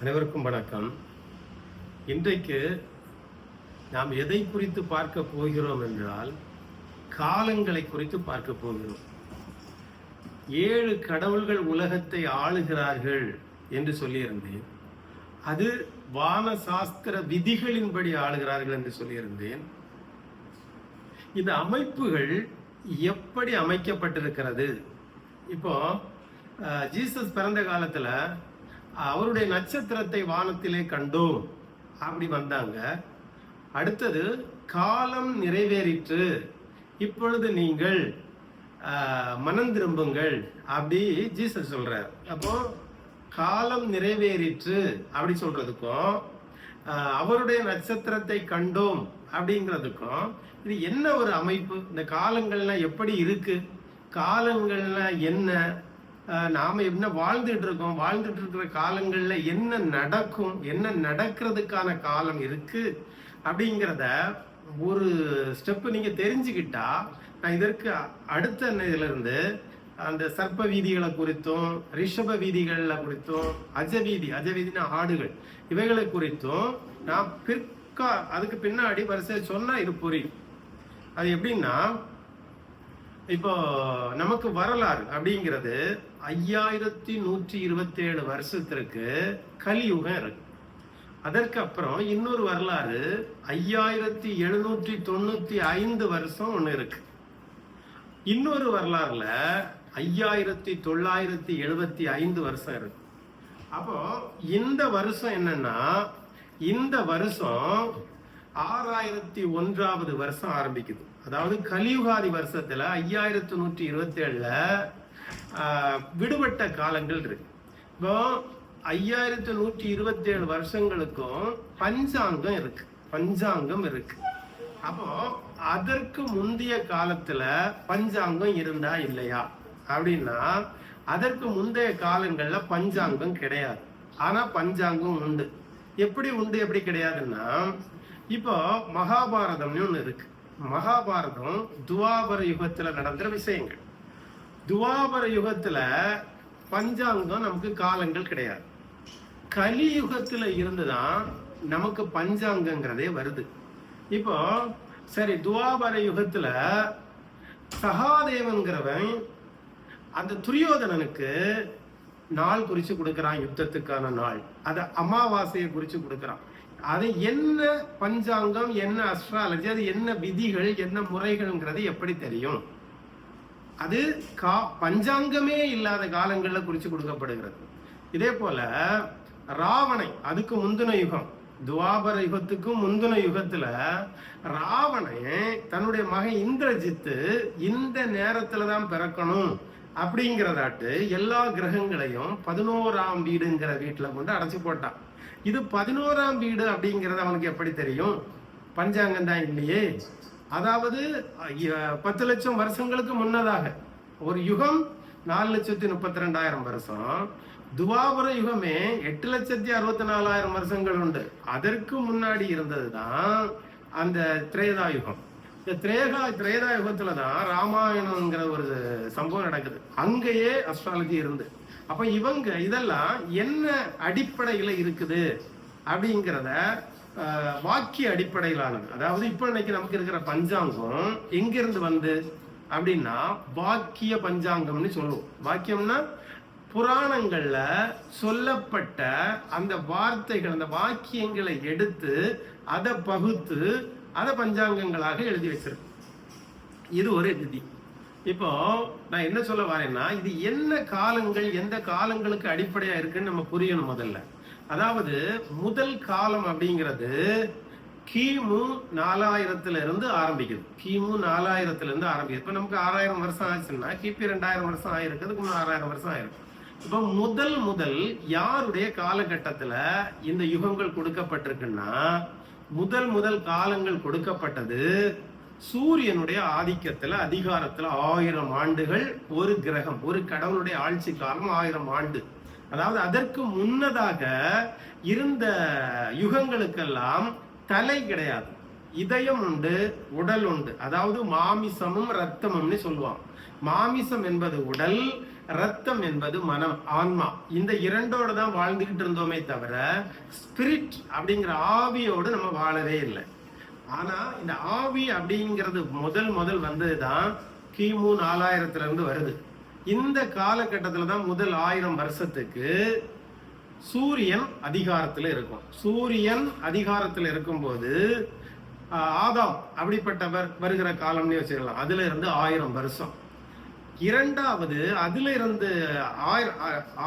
அனைவருக்கும் வணக்கம். இன்றைக்கு நாம் எதை குறித்து பார்க்க போகிறோம் என்றால் காலங்களை குறித்து பார்க்க போகிறோம். ஏழு கடவுள்கள் உலகத்தை ஆளுகிறார்கள் என்று சொல்லியிருந்தேன். அது வான சாஸ்திர விதிகளின்படி ஆளுகிறார்கள் என்று சொல்லியிருந்தேன். இந்த அமைப்புகள் எப்படி அமைக்கப்பட்டிருக்கிறது? இப்போ ஜீசஸ் பிறந்த காலத்தில் அவருடைய நட்சத்திரத்தை வானத்திலே கண்டோம். அப்படி வந்தாங்க. அடுத்தது காலம் நிறைவேறிற்று. இப்பொழுது நீங்கள் மனம் திரும்புங்கள். அப்படி ஜீசஸ் சொல்றார். அப்போ காலம் நிறைவேறிற்று அப்படி சொல்றதுக்கும் அவருடைய நட்சத்திரத்தை கண்டோம் அப்படிங்கிறதுக்கும் இது என்ன ஒரு அமைப்பு? இந்த காலங்கள்லாம் எப்படி இருக்கு? காலங்கள்லாம் என்ன? நாம் என்ன வாழ்ந்துட்டு இருக்கோம்? வாழ்ந்துட்டு இருக்கிற காலங்களில் என்ன நடக்கும்? என்ன நடக்கிறதுக்கான காலம் இருக்கு? அப்படிங்கிறத ஒரு ஸ்டெப்பு நீங்கள் தெரிஞ்சுக்கிட்டா நான் இதற்கு அடுத்த இதிலிருந்து அந்த சர்ப்ப வீதிகளை குறித்தும் ரிஷப வீதிகளை குறித்தும் அஜவீதி அஜவீதினா ஆடுகள் இவைகளை குறித்தும் நான் பிற்கா அதுக்கு பின்னாடி வரிசையை சொன்னால் இது புரியும். அது எப்படின்னா இப்போ நமக்கு வரலாறு அப்படிங்கிறது ஐயாயிரத்தி நூற்றி இருபத்தி ஏழு வருஷத்திற்கு கலியுகம் இருக்கு. அதற்கு அப்புறம் இன்னொரு வரலாறு ஐயாயிரத்தி எழுநூற்றி தொண்ணூற்றி ஐந்து வருஷம் ஒன்று இருக்கு. இன்னொரு வரலாறுல ஐயாயிரத்தி தொள்ளாயிரத்தி எழுபத்தி ஐந்து வருஷம் இருக்கு. அப்போ இந்த வருஷம் என்னன்னா இந்த வருஷம் ஆறாயிரத்தி ஒன்றாவது வருஷம் ஆரம்பிக்குது. அதாவது கலியுகாதி வருஷத்துல ஐயாயிரத்தி நூற்றி இருபத்தி ஏழுல விடுபட்ட காலங்கள் இருக்கு. இப்போ ஐயாயிரத்தி நூற்றி இருபத்தி ஏழு வருஷங்களுக்கும் பஞ்சாங்கம் இருக்கு. பஞ்சாங்கம் இருக்கு. அப்போ அதற்கு முந்தைய காலத்துல பஞ்சாங்கம் இருந்தா இல்லையா? அப்படின்னா அதற்கு முந்தைய காலங்கள்ல பஞ்சாங்கம் கிடையாது. ஆனா பஞ்சாங்கம் உண்டு. எப்படி உண்டு எப்படி கிடையாதுன்னா இப்போ மகாபாரதம்னு ஒண்ணு இருக்கு. மகாபாரதம் துவாபர யுகத்துல நடந்த விஷயங்கள். துவாபர யுகத்துல பஞ்சாங்கம் நமக்கு காலங்கள் கிடையாது. கலியுகத்துல இருந்துதான் நமக்கு பஞ்சாங்கங்கிறதே வருது. இப்போ சரி துவாபர யுகத்துல சகாதேவன்கிறவன் அந்த துரியோதனனுக்கு நாள் குறிச்சு கொடுக்கறான் யுத்தத்துக்கான நாள். அதை அமாவாசையை குறிச்சு கொடுக்கறான். அது என்ன பஞ்சாங்கம் என்ன அஸ்ட்ராலஜி அது என்ன விதிகள் என்ன முறைகள்ங்கிறது எப்படி தெரியும்? அது கா பஞ்சாங்கமே இல்லாத காலங்களில் குறித்து கொடுக்கப்படுகிறது. இதே போல ராவணை அதுக்கு முந்தின யுகம் துவாபர யுகத்துக்கும் முந்தின யுகத்துல ராவணை தன்னுடைய மகன் இந்திரஜித்து இந்த நேரத்துல தான் பிறக்கணும் அப்படிங்கிறதாட்டு எல்லா கிரகங்களையும் பதினோராம் வீடுங்கிற வீட்டுல கொண்டு அடைச்சு போட்டான். இது பதினோராம் வீடு அப்படிங்கிறது அவனுக்கு எப்படி தெரியும்? பஞ்சாங்கம் தான் இல்லையே. அதாவது பத்து லட்சம் வருஷங்களுக்கு முன்னதாக ஒரு யுகம் நாலு லட்சத்தி முப்பத்தி ரெண்டாயிரம் வருஷம். துவாபர யுகமே எட்டு லட்சத்தி அறுபத்தி நாலாயிரம் வருஷங்கள் உண்டு. அதற்கு முன்னாடி இருந்தது தான் அந்த திரேதா யுகம். இந்த திரேகா திரேதா யுகத்துல தான் ராமாயணங்கிற ஒரு சம்பவம் நடக்குது. அங்கேயே அஸ்ட்ராலஜி இருந்து. அப்ப இவங்க இதெல்லாம் என்ன அடிப்படையில இருக்குது அப்படிங்கிறத வாக்கிய அடிப்படையிலானது. அதாவது இப்போ இன்னைக்கு நமக்கு இருக்கிற பஞ்சாங்கம் எங்கிருந்து வந்து அப்படின்னா வாக்கிய பஞ்சாங்கம்னு சொல்லுவோம். வாக்கியம்னா புராணங்கள்ல சொல்லப்பட்ட அந்த வார்த்தைகள் அந்த வாக்கியங்களை எடுத்து அதை பகுத்து அதை பஞ்சாங்கங்களாக எழுதி வச்சிருக்கு இது ஒரு விதி. இப்போ நான் என்ன சொல்ல வரேன்னா இது என்ன காலங்கள் எந்த காலங்களுக்கு அடிப்படையா இருக்குன்னு நம்ம புரியணும் முதல்ல. அதாவது முதல் காலம் அப்படிங்கிறது கிமு நாலாயிரத்துல இருந்து ஆரம்பிக்குது. கிமு நாலாயிரத்துல இருந்து ஆரம்பிக்குது. இப்ப நமக்கு ஆறாயிரம் வருஷம் ஆச்சுன்னா கிபி ரெண்டாயிரம் வருஷம் ஆயிருக்கு அதுக்கு ஆறாயிரம் வருஷம் ஆயிருக்கு. இப்ப முதல் முதல் யாருடைய காலகட்டத்துல இந்த யுகங்கள் கொடுக்கப்பட்டிருக்குன்னா முதல் முதல் காலங்கள் கொடுக்கப்பட்டது சூரியனுடைய ஆதிக்கத்துல அதிகாரத்துல ஆயிரம் ஆண்டுகள் ஒரு கிரகம் ஒரு கடவுளுடைய ஆட்சி காலம் ஆயிரம் ஆண்டு. அதாவது அதற்கு முன்னதாக இருந்த யுகங்களுக்கெல்லாம் தலை கிடையாது. இதயம் உண்டு உடல் உண்டு. அதாவது மாமிசமும் ரத்தமும்னு சொல்லுவாங்க. மாமிசம் என்பது உடல் ரத்தம் என்பது மனம் ஆன்மா. இந்த இரண்டோட தான் வாழ்ந்துகிட்டு இருந்தோமே தவிர ஸ்பிரிட் அப்படிங்கிற ஆவியோடு நம்ம வாழவே இல்லை. ஆனா இந்த ஆவி அப்படிங்கிறது முதல் முதல் வந்ததுதான் கிமு நாலாயிரத்துல இருந்து வருது. இந்த காலகட்டத்தில் தான் முதல் ஆயிரம் வருஷத்துக்கு சூரியன் அதிகாரத்தில் இருக்கும். சூரியன் அதிகாரத்தில் இருக்கும்போது ஆதாம் அப்படிப்பட்டவர் வருகிற காலம்னு வச்சுக்கலாம். அதுல இருந்து ஆயிரம் வருஷம். இரண்டாவது அதுல இருந்து ஆயிரம்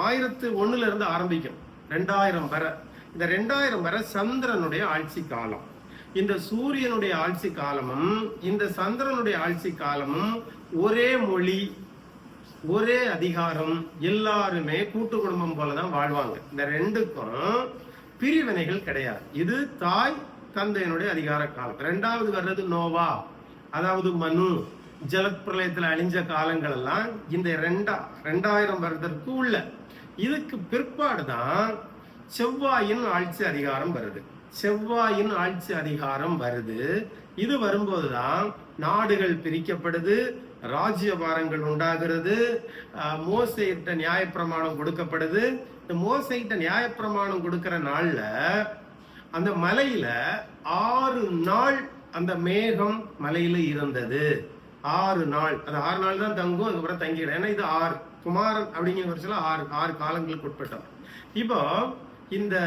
ஆயிரத்து ஒண்ணுல இருந்து ஆரம்பிக்கும். ரெண்டாயிரம் வரை இந்த ரெண்டாயிரம் வரை சந்திரனுடைய ஆட்சி காலம். இந்த சூரியனுடைய ஆட்சி காலமும் இந்த சந்திரனுடைய ஆட்சி காலமும் ஒரே மொழி ஒரே அதிகாரம் எல்லாருமே கூட்டு குடும்பம் போலதான் வாழ்வாங்க. இந்த ரெண்டுக்கும் பிரிவினைகள் கிடையாது. இது தாய் தந்தையினுடைய அதிகார காலம் ரெண்டாவது வர்றது நோவா அதாவது மனு. ஜலப்பிரளயத்துல அழிஞ்ச காலங்கள் எல்லாம் இந்த ரெண்டா ரெண்டாயிரம் வருடத்திற்கு உள்ள. இதுக்கு பிற்பாடுதான் செவ்வாயின் ஆட்சி அதிகாரம் வருது. செவ்வாயின் ஆட்சி அதிகாரம் வருது. இது வரும்போதுதான் நாடுகள் பிரிக்கப்படுது. ராஜ்யபாரங்கள் உண்டாகிறது. ஆஹ் மோசையிட்ட நியாயப்பிரமாணம் கொடுக்கப்படுது. இந்த மோசையிட்ட நியாயப்பிரமாணம் கொடுக்கிற நாள்ல அந்த மலையில ஆறு நாள் அந்த மேகம் மலையில இருந்தது. ஆறு நாள். அது ஆறு நாள் தான் தங்கும் அதுக்கப்புறம் தங்கிடும். ஏன்னா இது ஆறு. குமாரன் அப்படிங்கிற வருஷத்துல ஆறு ஆறு காலங்களுக்கு உட்பட்டோம் இப்போ இந்த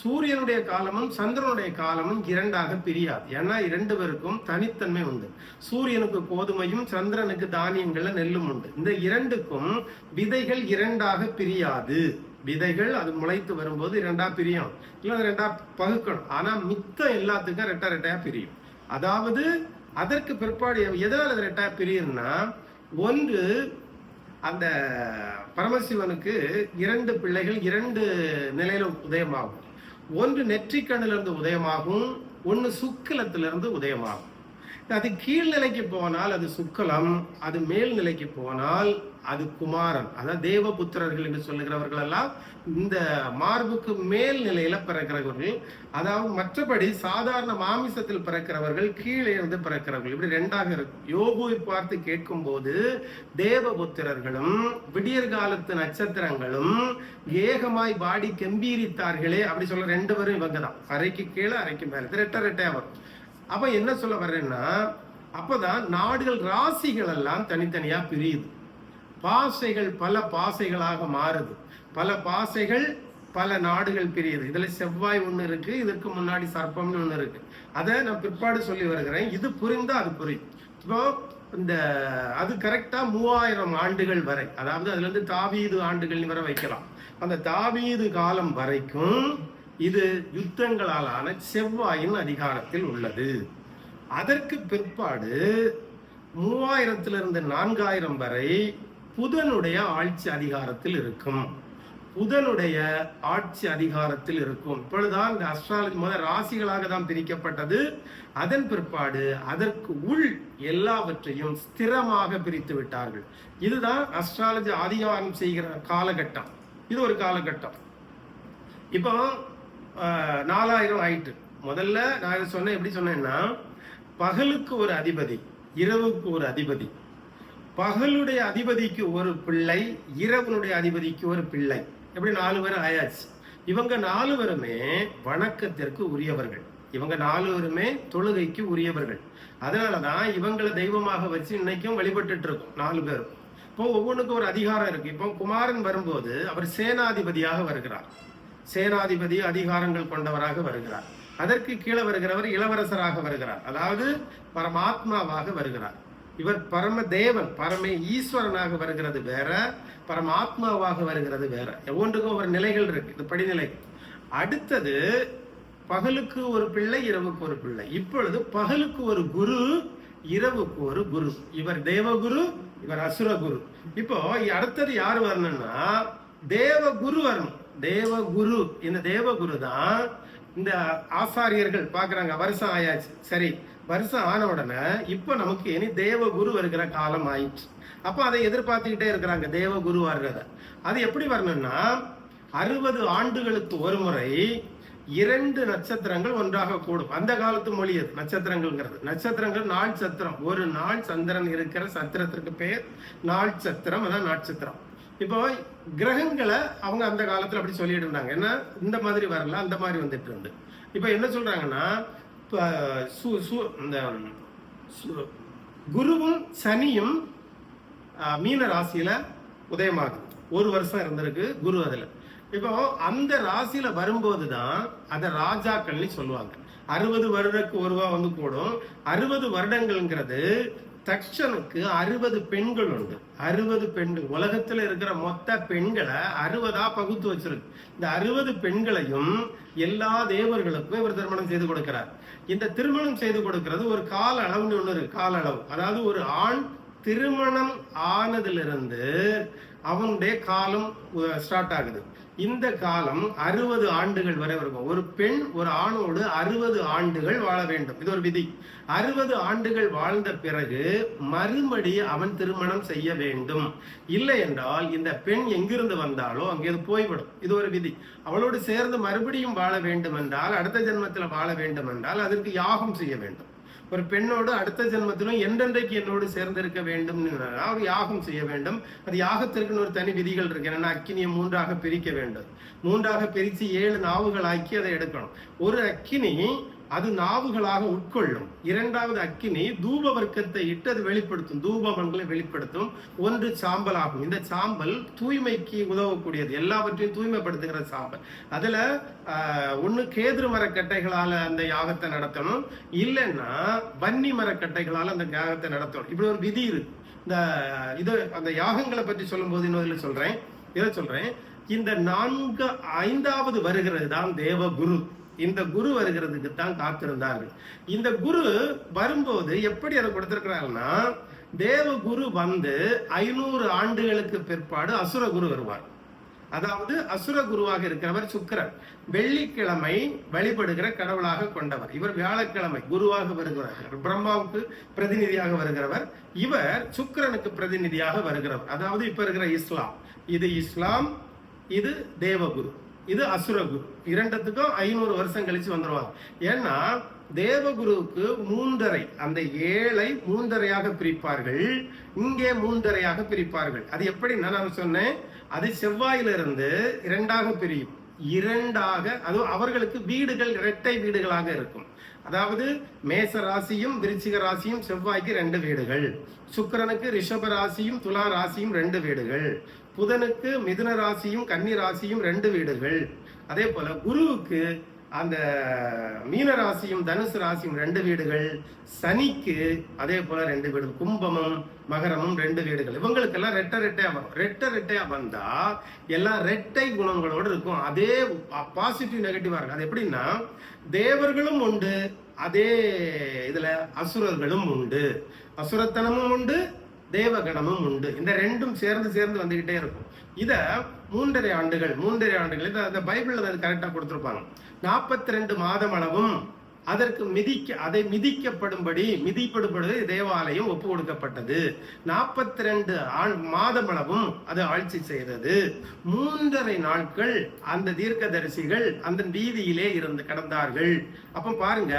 சூரியனுடைய காலமும் சந்திரனுடைய காலமும் இரண்டாக பிரியாது. ஏன்னா இரண்டு பேருக்கும் தனித்தன்மை உண்டு. சூரியனுக்கு கோதுமையும் சந்திரனுக்கு தானியங்கள்ல நெல்லும் உண்டு. இந்த இரண்டுக்கும் விதைகள் இரண்டாக பிரியாது. விதைகள் அது முளைத்து வரும்போது இரண்டா பிரியும். இல்லை ரெண்டா பகுக்கணும். ஆனா மித்தம் எல்லாத்துக்கும் ரெட்டா ரெட்டையா பிரியும். அதாவது அதற்கு பிற்பாடு எதனால் அது ரெட்டா பிரியும்னா ஒன்று அந்த பரமசிவனுக்கு இரண்டு பிள்ளைகள் இரண்டு நிலையில உதயமாகும். ஒன்று நெற்றிக்கண்ணிலிருந்து உதயமாகும் ஒன்று சுக்கிலத்திலிருந்து உதயமாகும். அது கீழ்நிலைக்கு போனால் அது சுக்கலம் அது மேல்நிலைக்கு போனால் அது குமாரன். அதாவது தேவபுத்திரர்கள் என்று சொல்லுகிறவர்கள் எல்லாம் இந்த மார்புக்கு மேல் நிலையில பிறக்கிறவர்கள் அதாவது மற்றபடி சாதாரண மாமிசத்தில் பிறக்கிறவர்கள் கீழே இருந்து பிறக்கிறவர்கள். இப்படி ரெண்டாக இருக்கும் யோகுவை பார்த்து கேட்கும் போது தேவபுத்திரர்களும் விடியற் காலத்து நட்சத்திரங்களும் ஏகமாய் பாடி கம்பீரித்தார்களே அப்படி சொல்ல ரெண்டு பேரும் இவங்க தான். அரைக்கு கீழே அரைக்கு மேல. இது ரெட்ட ரெட்டையா வரும். அப்ப என்ன சொல்ல வர்றேன்னா அப்பதான் நாடுகள் ராசிகள் எல்லாம் தனித்தனியா பிரியுது. பாசைகள் பல பாசைகளாக மாறுது. பல பாசைகள் பல நாடுகள் பிரியுது. இதுல செவ்வாய் ஒண்ணு இருக்கு இதற்கு முன்னாடி சர்ப்பம்னு ஒண்ணு இருக்கு. அதை நான் பிற்பாடு சொல்லி வருகிறேன். இது புரிந்தா அது புரியும். இப்போ இந்த அது கரெக்டா மூவாயிரம் ஆண்டுகள் வரை அதாவது அதுல இருந்து தாவீது ஆண்டுகள் வரை வைக்கலாம். அந்த தாவீது காலம் வரைக்கும் இது யுத்தங்களாலான செவ்வாயின் அதிகாரத்தில் உள்ளது. அதற்கு பிற்பாடு மூவாயிரத்திலிருந்து நான்காயிரம் வரை புதனுடைய ஆட்சி அதிகாரத்தில் இருக்கும். புதனுடைய ஆட்சி அதிகாரத்தில் இருக்கும். இப்பொழுதுதான் இந்த அஸ்ட்ராலஜி முதல் ராசிகளாக தான் பிரிக்கப்பட்டது. அதன் பிற்பாடு அதற்கு உள் எல்லாவற்றையும் ஸ்திரமாக பிரித்து விட்டார்கள். இதுதான் அஸ்ட்ராலஜி அதிகாரம் செய்கிற காலகட்டம். இது ஒரு காலகட்டம். இப்போ நாலாயிரம் ஆயிட்டு. முதல்ல நான் இதை சொன்னேன் எப்படி சொன்னேன்னா பகலுக்கு ஒரு அதிபதி இரவுக்கு ஒரு அதிபதி. பகலுடைய அதிபதிக்கு ஒரு பிள்ளை இரவனுடைய அதிபதிக்கு ஒரு பிள்ளை. எப்படி நாலு பேர் ஆயாச்சு? இவங்க நாலு பேருமே வணக்கத்திற்கு உரியவர்கள். இவங்க நாலு பேருமே தொழுகைக்கு உரியவர்கள். அதனாலதான் இவங்களை தெய்வமாக வச்சு இன்னைக்கும் வழிபட்டுட்டு இருக்கோம் நாலு பேரும். இப்போ ஒவ்வொன்றுக்கும் ஒரு அதிகாரம் இருக்கு. இப்போ குமாரன் வரும்போது அவர் சேனாதிபதியாக வருகிறார். சேனாதிபதி அதிகாரங்கள் கொண்டவராக வருகிறார். அதற்கு கீழே வருகிறவர் இளவரசராக வருகிறார். அதாவது பரமாத்மாவாக வருகிறார். இவர் பரம தேவன் பரம ஈஸ்வரனாக வருகிறது வேற பரமாத்மாவாக வருகிறது வேற. ஒவ்வொன்றுக்கும் ஒரு நிலைகள் இருக்கு. இது படிநிலை. அடுத்தது பகலுக்கு ஒரு பிள்ளை இரவுக்கு ஒரு பிள்ளை. இப்பொழுது பகலுக்கு ஒரு குரு இரவுக்கு ஒரு குரு. இவர் தேவகுரு இவர் அசுரகுரு. இப்போ அடுத்தது யார் வரணும்னா தேவகுரு வரணும். தேவகுரு இந்த தேவகுரு தான் இந்த ஆசாரியர்கள் பாக்குறாங்க வருஷம் ஆயாச்சு. சரி வருஷம் ஆன உடனே இப்ப நமக்கு இனி தேவகுரு வருகிற காலம் ஆயிடுச்சு. அப்ப அதை எதிர்பார்த்துக்கிட்டே இருக்கிறாங்க தேவகுரு வர்றத அது எப்படி வரணும்னா அறுபது ஆண்டுகளுக்கு ஒரு முறை இரண்டு நட்சத்திரங்கள் ஒன்றாக கூடும். அந்த காலத்து மொழி அது நட்சத்திரங்கள்ங்கிறது. நட்சத்திரங்கள் நாள் சத்திரம். ஒரு நாள் சந்திரன் இருக்கிற சத்திரத்திற்கு பெயர் நாள் சத்திரம் அதான் நாட்சத்திரம். இப்போ கிரகங்களை அவங்க அந்த காலத்தில் அப்படி சொல்லிட்டு இருந்தாங்க. ஏன்னா இந்த மாதிரி வரல அந்த மாதிரி வந்துட்டு இருந்து. இப்போ என்ன சொல்றாங்கன்னா இந்த குருவும் சனியும் மீன ராசியில உதயமாகுது. ஒரு வருஷம் இருந்திருக்கு குரு அதில். இப்போ அந்த ராசியில வரும்போது தான் அதை ராஜாக்கள்னு சொல்லுவாங்க. அறுபது வருடக்கு ஒருவா வந்து கூடும். அறுபது வருடங்கள்ங்கிறது தக்ஷனுக்கு அறுபது பெண்கள் உண்டு. அறுபது பெண்கள். உலகத்தில் இருக்கிற மொத்த பெண்களை அறுபதா பகுத்து வச்சிருக்கு. இந்த அறுபது பெண்களையும் எல்லா தேவர்களுக்கும் இவர் திருமணம் செய்து கொடுக்கிறார். இந்த திருமணம் செய்து கொடுக்கிறது ஒரு கால அளவுன்னு ஒன்று இருக்கு. கால அளவு. அதாவது ஒரு ஆண் திருமணம் ஆனதிலிருந்து அவனுடைய காலம் ஸ்டார்ட் ஆகுது. இந்த காலம் அறுபது ஆண்டுகள் வரை இருக்கும். ஒரு பெண் ஒரு ஆணோடு அறுபது ஆண்டுகள் வாழ வேண்டும். இது ஒரு விதி. அறுபது ஆண்டுகள் வாழ்ந்த பிறகு மறுபடி அவன் திருமணம் செய்ய வேண்டும். இல்லை என்றால் இந்த பெண் எங்கிருந்து வந்தாலோ அங்கே போய்விடும். இது ஒரு விதி. அவளோடு சேர்ந்து மறுபடியும் வாழ வேண்டும் என்றால் அடுத்த ஜென்மத்தில் வாழ வேண்டும் என்றால் அதற்கு யாகம் செய்ய வேண்டும். ஒரு பெண்ணோடு அடுத்த ஜென்மத்திலும் என்றென்றைக்கு என்னோடு சேர்ந்திருக்க வேண்டும் அவர் யாகம் செய்ய வேண்டும். அது யாகத்திற்குன்னு ஒரு தனி விதிகள் இருக்கு. என்னன்னா அக்கினியை மூன்றாக பிரிக்க வேண்டும். மூன்றாக பிரித்து ஏழு நாவுகள் ஆக்கி அதை எடுக்கணும். ஒரு அக்கினி அது நாவுகளாக உட்கொள்ளும். இரண்டாவது அக்கினி தூப வர்க்கத்தை இட்டு அது வெளிப்படுத்தும் தூபமங்களை வெளிப்படுத்தும். ஒன்று சாம்பல் ஆகும் இந்த சாம்பல் தூய்மைக்கு உதவக்கூடியது. எல்லாவற்றையும் தூய்மைப்படுத்துகிற சாம்பல். அதுல ஒன்று கேதுரு மரக்கட்டைகளால அந்த யாகத்தை நடத்தணும். இல்லைன்னா வன்னி மரக்கட்டைகளால அந்த யாகத்தை நடத்தணும். இப்படி ஒரு விதி இருக்கு. இந்த இது அந்த யாகங்களை பற்றி சொல்லும்போது இன்னொரு சொல்றேன். இதை சொல்றேன். இந்த நான்கு ஐந்தாவது வருகிறது தான் தேவகுரு. இந்த குரு வருகிறதுக்கு தான் காத்திருந்தார்கள். இந்த குரு வரும்போது எப்படி அதை கொடுத்திருக்கிறாங்கன்னா தேவகுரு வந்து ஐநூறு ஆண்டுகளுக்கு பிற்பாடு அசுர குரு வருவார். அதாவது அசுர குருவாக இருக்கிறவர் சுக்கரன். வெள்ளிக்கிழமை வழிபடுகிற கடவுளாக கொண்டவர். இவர் வியாழக்கிழமை குருவாக வருகிறார். பிரம்மாவுக்கு பிரதிநிதியாக வருகிறவர். இவர் சுக்கரனுக்கு பிரதிநிதியாக வருகிறவர். அதாவது இப்ப இருக்கிற இஸ்லாம். இது இஸ்லாம் இது தேவகுரு. இது அசுரகுரு. இரண்டத்துக்கும் ஐநூறு வருஷம் கழிச்சு வந்துருவாங்க ஏன்னா தேவகுருவுக்கு மூன்றரை அந்த ஏழை மூன்றரையாக பிரிப்பார்கள். இங்கே மூன்றரையாக பிரிப்பார்கள். அது எப்படின்னா நான் சொன்னேன். அது செவ்வாயிலிருந்து இரண்டாக பிரியும். இரண்டாக அது அவர்களுக்கு வீடுகள் இரட்டை வீடுகளாக இருக்கும். அதாவது மேச ராசியும் விருச்சிக ராசியும் செவ்வாய்க்கு ரெண்டு வீடுகள். சுக்கிரனுக்கு ரிஷப ராசியும் துலா ராசியும் ரெண்டு வீடுகள். புதனுக்கு மிதுன ராசியும் கன்னி ராசியும் ரெண்டு வீடுகள். அதே போல குருவுக்கு அந்த மீன ராசியும் தனுசு ராசியும் ரெண்டு வீடுகள். சனிக்கு அதே போல ரெண்டு வீடு கும்பமும் மகரமும் ரெண்டு வீடுகள். இவங்களுக்கெல்லாம் ரெட்டை ரெட்டையா வரும். ரெட்டை ரெட்டையா வந்தா எல்லாம் ரெட்டை குணங்களோடு இருக்கும். அதே பாசிட்டிவ் நெகட்டிவா இருக்கும். அது எப்படின்னா தேவர்களும் உண்டு அதே இதுல அசுரர்களும் உண்டு. அசுரத்தனமும் உண்டு தேவகணமும் உண்டு. இந்த ரெண்டும் சேர்ந்து சேர்ந்து வந்துகிட்டே இருக்கும். இதை மூன்றரை ஆண்டுகள் மூன்றரை ஆண்டுகள் இத அந்த பைபிளில் அது கரெக்டாக கொடுத்துருப்பாங்க. நாற்பத்தி ரெண்டு மாதம் அளவும் அதற்கு மிதிக்க அதை மிதிக்கப்படும்படி மிதிப்படும்படி தேவாலயம் ஒப்பு கொடுக்கப்பட்டது. நாற்பத்தி ரெண்டு மாதமளவும் அது ஆட்சி செய்தது. மூன்றரை நாட்கள் அந்த தீர்க்கதரிசிகள் அந்த வீதியிலே இருந்து கடந்தார்கள். அப்ப பாருங்க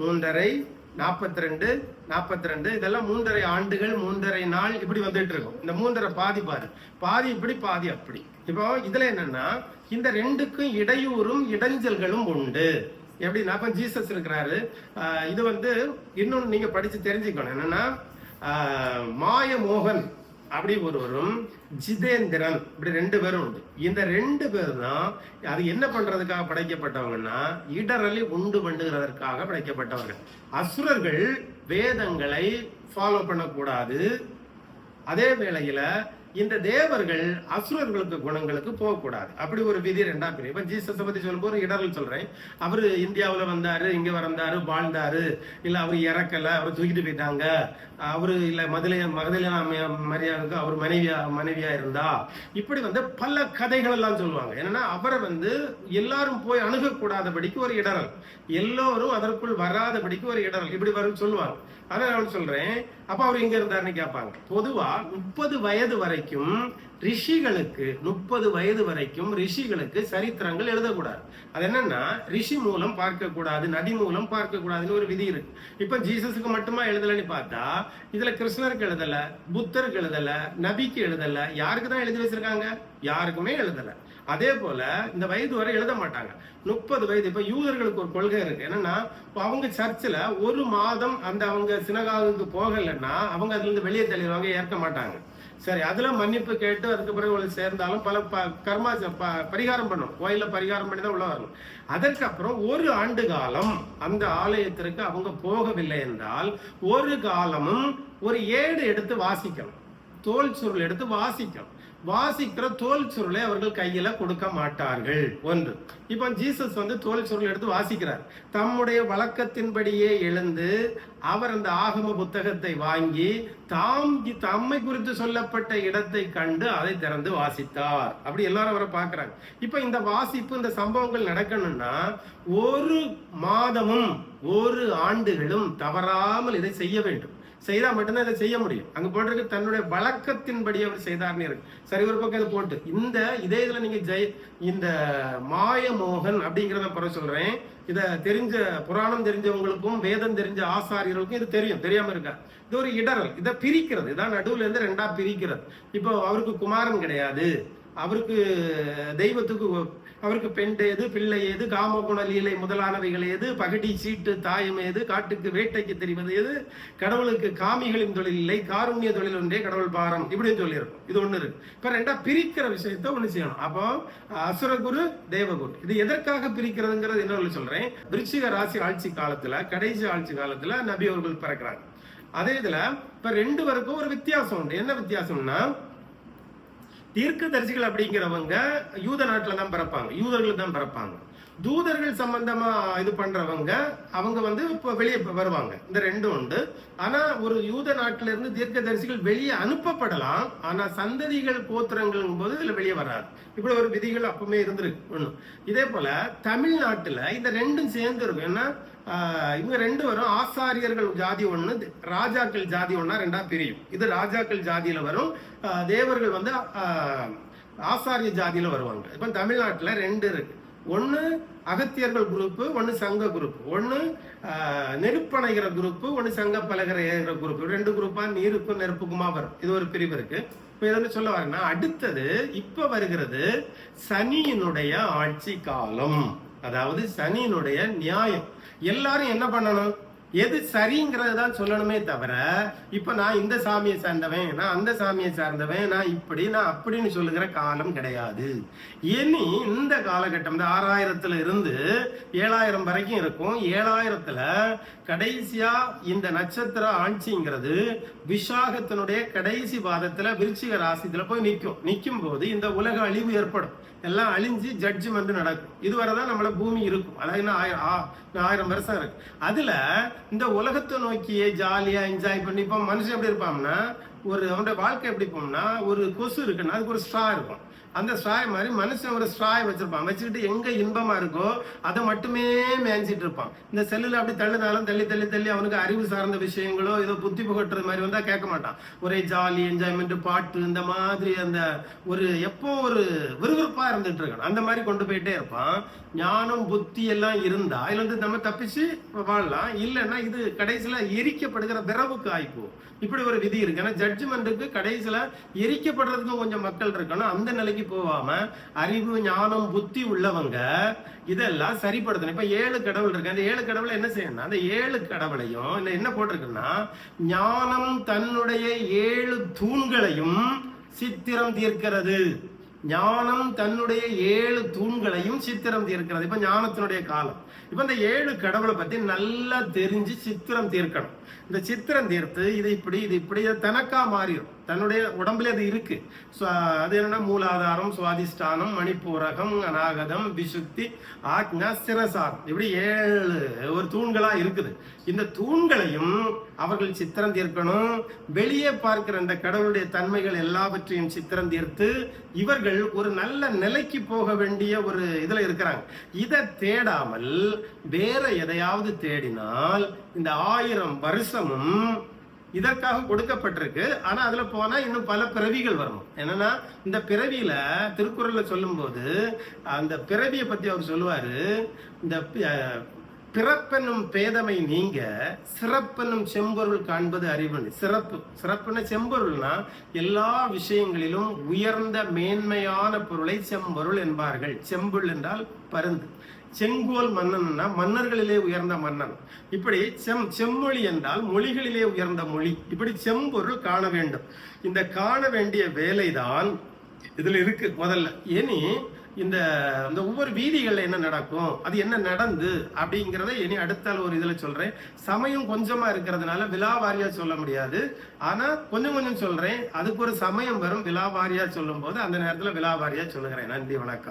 மூன்றரை நாற்பத்தி ரெண்டு நாற்பத்தி ரெண்டு இதெல்லாம் மூன்றரை ஆண்டுகள் மூன்றரை நாள் இப்படி வந்துட்டு இருக்கும். இந்த மூன்றரை பாதி பாதி பாதி இப்படி பாதி அப்படி. இப்போ இதுல என்னன்னா இந்த ரெண்டுக்கும் இடையூறும் இடைஞ்சல்களும் உண்டு. எப்படின்னா அப்ப ஜீசஸ் இருக்கிறாரு. இது வந்து இன்னொன்று நீங்க படிச்சு தெரிஞ்சுக்கணும். என்னன்னா மாய மாயமோகன். அப்படி ஒருவரும் ஜிதேந்திரன் இப்படி ரெண்டு பேரும் உண்டு. இந்த ரெண்டு பேர் தான் அது என்ன பண்றதுக்காக படைக்கப்பட்டவங்கன்னா இடரலி உண்டு பண்ணுகிறதற்காக படைக்கப்பட்டவர்கள். அசுரர்கள் வேதங்களை ஃபாலோ பண்ணக்கூடாது. அதே வேளையில இந்த தேவர்கள் அசுரர்களுக்கு குணங்களுக்கு போகக்கூடாது. அப்படி ஒரு விதி ரெண்டாம் பிரிவு. இப்போ ஜீசஸ் பத்தி சொல்லும்போது இடர்கள் சொல்றேன். அவர் இந்தியாவில் வந்தாரு இங்க வந்தாரு வாழ்ந்தாரு. இல்லை அவர் இறக்கல அவர் தூக்கிட்டு போயிட்டாங்க. அவர் இல்லை மதுரை மகதில மரியாதைக்கு அவர் மனைவியா மனைவியா இருந்தா. இப்படி வந்து பல கதைகள் எல்லாம் சொல்லுவாங்க. என்னன்னா அவரை வந்து எல்லாரும் போய் அணுகக்கூடாதபடிக்கு ஒரு இடரல் எல்லோரும் அதற்குள் வராதபடிக்கு ஒரு இடரல் இப்படி வரும் சொல்லுவாங்க. அதான் நான் சொல்றேன். அப்ப அவர் எங்க இருந்தாருன்னு கேட்பாங்க. பொதுவா முப்பது வயது வரைக்கும் ரிஷிகளுக்கு முப்பது வயது வரைக்கும் ரிஷிகளுக்கு சரித்திரங்கள் எழுதக்கூடாது. அது என்னன்னா ரிஷி மூலம் பார்க்க கூடாது நதி மூலம் பார்க்க கூடாதுன்னு ஒரு விதி இருக்கு. இப்ப ஜீசஸுக்கு மட்டுமா எழுதலன்னு பார்த்தா இதுல கிருஷ்ணருக்கு எழுதல புத்தருக்கு எழுதல நபிக்கு எழுதல யாருக்கு தான் எழுதி வச்சிருக்காங்க? யாருக்குமே எழுதலை. அதே போல இந்த வயது வரை எழுத மாட்டாங்க. முப்பது வயது இப்ப யூதர்களுக்கு ஒரு கொள்கை இருக்கு. என்னன்னா அவங்க சர்ச்சில் ஒரு மாதம் அந்த அவங்க சினகாவுக்கு போகலைன்னா அவங்க அதுல இருந்து வெளியே தள்ளிடுவாங்க ஏற்க மாட்டாங்க. சரி அதுல மன்னிப்பு கேட்டு அதுக்கு பிறகு உள்ள சேர்ந்தாலும் பல ப- கர்மா ப- பரிகாரம் பண்ணும். கோயிலில் பரிகாரம் பண்ணி தான் உள்ள வரணும். அதற்கப்புறம் ஒரு ஆண்டு காலம் அந்த ஆலயத்திற்கு அவங்க போகவில்லை என்றால் ஒரு காலமும் ஒரு ஏடு எடுத்து வாசிக்கணும். தோல் சுருள் எடுத்து வாசிக்கணும். வாசிக்கிற தோல் சுருளை அவர்கள் கையில கொடுக்க மாட்டார்கள். ஒன்று. இப்போ ஜீசஸ் வந்து தோல் சுருள் எடுத்து வாசிக்கிறார். தம்முடைய வழக்கத்தின்படியே எழுந்து அவர் அந்த ஆகம புத்தகத்தை வாங்கி தாம் தம்மை குறித்து சொல்லப்பட்ட இடத்தை கண்டு அதை திறந்து வாசித்தார். அப்படி எல்லாரும் அவரை பார்க்குறாங்க. இப்போ இந்த வாசிப்பு இந்த சம்பவங்கள் நடக்கணும்னா ஒரு மாதமும் ஒரு ஆண்டுகளும் தவறாமல் இதை செய்ய வேண்டும். செய்தா மட்டும்தான் இதை செய்ய முடியும். அங்க போட்டிருக்கு தன்னுடைய வழக்கத்தின்படி அவர் செய்தார்னு இருக்கு. சரி ஒரு பக்கம் இது போட்டு இந்த இதே இதுல நீங்க ஜெய் இந்த மாயமோகன் அப்படிங்கிறத பிறகு சொல்றேன். இத தெரிஞ்ச புராணம் தெரிஞ்சவங்களுக்கும் வேதம் தெரிஞ்ச ஆசாரியர்களுக்கும் இது தெரியும் தெரியாம இருக்கா? இது ஒரு இடரல் இதை பிரிக்கிறது. இதான் நடுவுல இருந்து ரெண்டா பிரிக்கிறது. இப்போ அவருக்கு குமாரன் கிடையாது. அவருக்கு தெய்வத்துக்கு அவருக்கு பெண் ஏது பிள்ளை ஏது காமகுண லீலை முதலானவைகள் ஏது பகடி சீட்டு தாயம் ஏது காட்டுக்கு வேட்டைக்கு தெரிவது எது கடவுளுக்கு காமிகளின் தொழில் இல்லை காருண்ய தொழில் ஒன்றே கடவுள் பாரம் இப்படின்னு சொல்லியிருக்கும். இது ஒன்று இருக்கு. இப்போ ரெண்டா பிரிக்கிற விஷயத்த ஒன்று செய்யணும். அப்போ அசுரகுரு தேவகுரு. இது எதற்காக பிரிக்கிறதுங்கிறது என்ன சொல்றேன். விருச்சிக ராசி ஆட்சி காலத்துல கடைசி ஆட்சி காலத்துல நபி அவர்கள் பிறக்கிறாங்க. அதே இதுல இப்ப ரெண்டு பேருக்கும் ஒரு வித்தியாசம் உண்டு. என்ன வித்தியாசம்னா தீர்க்கதரிசிகள் அப்படிங்கிறவங்க யூத நாட்டில் தான் பிறப்பாங்க. யூதர்கள் தான் பிறப்பாங்க. தூதர்கள் சம்பந்தமா இது பண்றவங்க அவங்க வந்து இப்போ வெளியே வருவாங்க. இந்த ரெண்டும் உண்டு. ஆனா ஒரு யூத நாட்டில இருந்து தீர்க்கதரிசிகள் வெளியே அனுப்பப்படலாம். ஆனா சந்ததிகள் கோத்திரங்கள் போது இதுல வெளியே வராது. இப்படி ஒரு விதிகள் அப்பவுமே இருந்திருக்கு. ஒன்றும் இதே போல தமிழ்நாட்டுல இந்த ரெண்டும் சேர்ந்து இருக்கும். ஏன்னா இவங்க ரெண்டு வரும். ஆசாரியர்கள் ஜாதி ஒன்று ராஜாக்கள் ஜாதி ஒன்றா ரெண்டா பிரியும். இது ராஜாக்கள் ஜாதியில் வரும். தேவர்கள் வந்து ஆசாரிய ஜாதியில் வருவாங்க. இப்போ தமிழ்நாட்டில் ரெண்டு இருக்கு. ஒன்று அகத்தியர்கள் குரூப்பு ஒன்று சங்க குரூப் ஒன்று நெருப்பணைகிற குரூப்பு ஒன்று சங்க பலகிற ஏகிற குரூப் ரெண்டு குரூப்பாக நீருக்கும் நெருப்புக்குமா வரும். இது ஒரு பிரிவு இருக்கு. இப்போ இதை சொல்ல வரேன்னா அடுத்தது இப்போ வருகிறது சனியினுடைய ஆட்சி காலம். அதாவது சனியினுடைய நியாயம். எல்லாரும் என்ன பண்ணணும்? எது சரிங்கிறது தான் சொல்லணுமே தவிர இப்போ நான் இந்த சாமியை சார்ந்தவன் நான் அந்த சாமியை சார்ந்தவன் நான் இப்படி நான் அப்படின்னு சொல்லுகிற காலம் கிடையாது. இனி இந்த காலகட்டம் இந்த ஆறாயிரத்துல இருந்து ஏழாயிரம் வரைக்கும் இருக்கும். ஏழாயிரத்துல கடைசியா இந்த நட்சத்திர ஆட்சிங்கிறது விஷாகத்தினுடைய கடைசி பாதத்துல விருச்சிக ராசித்துல போய் நிற்கும். நிற்கும் போது இந்த உலக அழிவு ஏற்படும். எல்லாம் அழிஞ்சு ஜட்ஜ்மெண்ட் நடக்கும். இதுவரை தான் நம்மள பூமி இருக்கும். அதாவது இன்னும் ஆயிரம் ஆயிரம் வருஷம் இருக்கு. அதுல இந்த உலகத்தை நோக்கியே ஜாலியாக என்ஜாய் பண்ணி இப்போ மனுஷன் எப்படி இருப்பான்னா ஒரு அவனுடைய வாழ்க்கை எப்படி போம்னா ஒரு கொசு இருக்குன்னா அதுக்கு ஒரு ஸ்ட்ரா இருக்கும். அந்த ஸ்ட்ராய் மாதிரி மனுஷன் ஒரு ஸ்ட்ராய் வச்சிருப்பான். வச்சுக்கிட்டு எங்க இன்பமா இருக்கோ அதை மட்டுமே மேய்ஞ்சிட்டு இருப்பான். இந்த செல்லுல அப்படி தள்ளுனாலும் தள்ளி தள்ளி தள்ளி அவனுக்கு அறிவு சார்ந்த விஷயங்களோ ஏதோ புத்தி புகட்டுறது மாதிரி வந்தா கேட்க மாட்டான். ஒரே ஜாலி என்ஜாய்மெண்ட் பாட்டு இந்த மாதிரி அந்த ஒரு எப்போ ஒரு விறுவிறுப்பா இருந்துட்டு இருக்கணும். அந்த மாதிரி கொண்டு போயிட்டே இருப்பான். ஞானம் புத்தி எல்லாம் இருந்தா இதுல இருந்து நம்ம தப்பிச்சு வாழலாம். இல்லைன்னா இது கடைசியில எரிக்கப்படுகிற விரவுக்கு ஆயிப்போம். இப்படி ஒரு விதி இருக்கு. ஏன்னா ஜட்ஜ்மெண்ட்டுக்கு கடைசியில எரிக்கப்படுறதுக்கும் கொஞ்சம் மக்கள் இருக்கணும். அந்த நிலைக்கு போகாம அறிவு ஞானம் புத்தி உள்ளவங்க இதெல்லாம் சரிப்படுத்தணும். இப்ப ஏழு கடவுள் இருக்கு. அந்த ஏழு கடவுளை என்ன செய்யணும் அந்த ஏழு கடவுளையும் இல்ல என்ன போட்டிருக்குன்னா ஞானம் தன்னுடைய ஏழு தூண்களையும் சித்திரம் தீர்க்கிறது. ஞானம் தன்னுடைய ஏழு தூண்களையும் சித்திரம் தீர்க்கிறது. இப்ப ஞானத்தினுடைய காலம். இப்ப இந்த ஏழு கடவுளை பத்தி நல்லா தெரிஞ்சு சித்திரம் தீர்க்கணும். இந்த சித்திரம் தீர்த்து இது இப்படி இது இப்படி தனக்கா மாறிடும். தன்னுடைய உடம்புல அது இருக்கு. ஸோ அது என்னன்னா மூலாதாரம் சுவாதிஷ்டானம் மணிப்பூரகம் அநாகதம் விசுத்தி ஆக்ஞா சிரசாரம் இப்படி ஏழு ஒரு தூண்களா இருக்குது. இந்த தூண்களையும் அவர்கள் சித்திரம் தீர்க்கணும். வெளியே பார்க்கிற அந்த கடவுளுடைய தன்மைகள் எல்லாவற்றையும் சித்திரம் தீர்த்து இவர்கள் ஒரு நல்ல நிலைக்கு போக வேண்டிய ஒரு இதுல இருக்கிறாங்க. இதை தேடாமல் வேற எதையாவது தேடினால் இந்த ஆயிரம் வருஷமும் இதற்காக கொடுக்கப்பட்டிருக்கு. ஆனா அதுல போனா இன்னும் பல பிறவிகள் வரணும். என்னன்னா இந்த பிறவியில திருக்குறள்ல சொல்லும்போது அந்த பிறவியை பத்தி அவர் சொல்லுவாரு இந்த பிறப்பெனும் பேதமை நீங்க சிறப்பெனும் செம்பொருள் காண்பது அறிவு சிறப்பு. சிறப்புன்னு செம்பொருள்னா எல்லா விஷயங்களிலும் உயர்ந்த மேன்மையான பொருளை செம்பொருள் என்பார்கள். செம்புள் என்றால் பருந்து. செங்கோல் மன்னன்னா மன்னர்களிலே உயர்ந்த மன்னன். இப்படி செம் செம்மொழி என்றால் மொழிகளிலே உயர்ந்த மொழி. இப்படி செம்பொருள் காண வேண்டும். இந்த காண வேண்டிய வேலைதான் இதுல இருக்கு முதல்ல. இனி இந்த இந்த ஒவ்வொரு வீதிகளில் என்ன நடக்கும் அது என்ன நடந்து அப்படிங்கிறத இனி அடுத்த ஒரு இதில் சொல்கிறேன் சமயம் கொஞ்சமாக இருக்கிறதுனால விழாவாரியாக சொல்ல முடியாது. ஆனால் கொஞ்சம் கொஞ்சம் சொல்கிறேன் அதுக்கு ஒரு சமயம் வரும். விழாவாரியாக சொல்லும்போது அந்த நேரத்தில் விழாவாரியாக சொல்லுகிறேன். நன்றி வணக்கம்.